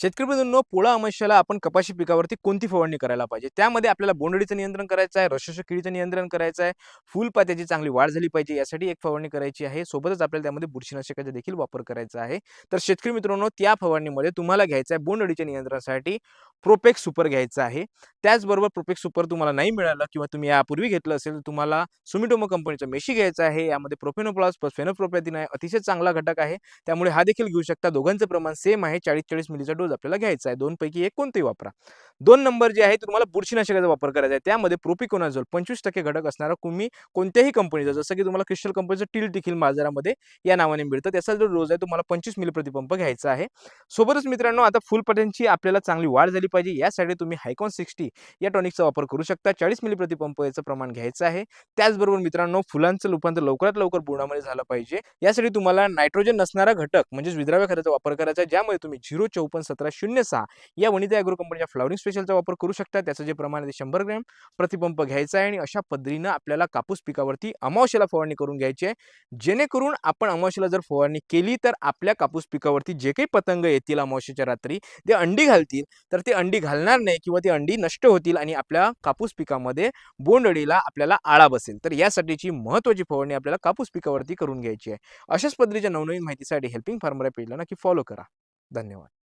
शेतकरी बंधूंनो पोळा अमावस्याला आपण कपाशी पिकावरती कोणती फवारणी करायला पाहिजे? त्यामध्ये आपल्याला बोंडअळीचं नियंत्रण करायचं आहे रसश किडीचं नियंत्रण करायचं आहे फुलपात्याची चांगली वाढ झाली पाहिजे यासाठी एक फवारणी करायची आहे. सोबतच आपल्याला त्यामध्ये बुरशीनाशकाचा देखील वापर करायचा आहे. तर शेतकरी मित्रांनो त्या फवारणीमध्ये तुम्हाला घ्यायचं आहे बोंडळीच्या नियंत्रणासाठी प्रोपेक्स सुपर घ्यायचं आहे. त्याचबरोबर प्रोपेक्स सुपर तुम्हाला नाही मिळालं किंवा तुम्ही यापूर्वी घेतलं असेल तर तुम्हाला सुमिटोमो कंपनीच्या मेशी घ्यायचं आहे. यामध्ये प्रोफेनोप्लास प्लस फेनोप्रोपॅथिन आहे. अतिशय चांगला घटक आहे. त्यामुळे हा देखील घेऊ शकता. दोघांचं प्रमाण सेम आहे. चाळीस चाळीस मिलीचा डोस आपल्याला घ्यायचा आहे. दोनपैकी एक कोणतेही वापरा. दोन नंबर जे आहे ते तुम्हाला बुरशीनाशकाचा वापर करायचा आहे. त्यामध्ये प्रोपिकोनाझोल पंचवीस टक्के घटक असणारा तुम्ही कोणत्याही कंपनीचा जसं की तुम्हाला क्रिस्टल कंपनीचं टील देखील बाजारामध्ये या नावाने मिळतं. त्याचा जो डोस आहे तुम्हाला पंचवीस मिली प्रतिपंप घ्यायचा आहे. सोबतच मित्रांनो आता फुलपट्यांची आपल्याला चांगली वाढ झाली पाहिजे. यासाठी तुम्ही हायकॉन सिक्स्टी या टॉनिकचा वापर करू शकता. चाळीस मिली प्रतिपंप याचं प्रमाण घ्यायचं आहे. त्याचबरोबर मित्रांनो फुलांचं रूपांतर लवकरात लवकर बुडामध्ये झालं पाहिजे. यासाठी तुम्हाला नायट्रोजन नसणारा घटक म्हणजेच विद्राव्या खताचा वापर करायचा ज्यामध्ये तुम्ही झिरो चौपन्न सतरा शून्य सहा या वनिता अॅग्रो कंपनीच्या फ्लॉवरिंग स्पेशलचा वापर करू शकता. त्याचं जे प्रमाण आहे ते शंभर ग्रॅम. प्रतिपंप घ्यायचा आहे आणि अशा पद्धतीनं आपल्याला कापूस पिकावरती अमावश्याला फवारणी करून घ्यायची आहे. जेणेकरून आपण अमावश्याला जर फवारणी केली तर आपल्या कापूस पिकावरती जे काही पतंग येतील अमावश्याच्या रात्री ते अंडी घालतील. तर ते अंडी घालणार नाही किंवा ती अंडी नष्ट होतील आणि आपल्या कापूस पिकामध्ये बोंडअळीला आपल्याला आळा बसेल. तर यासाठीची महत्त्वाची फवारणी आपल्याला कापूस पिकावरती करून घ्यायची आहे. अशाच पद्धतीच्या नवनवीन माहितीसाठी हेल्पिंग फार्मर पेजला नक्की फॉलो करा. धन्यवाद.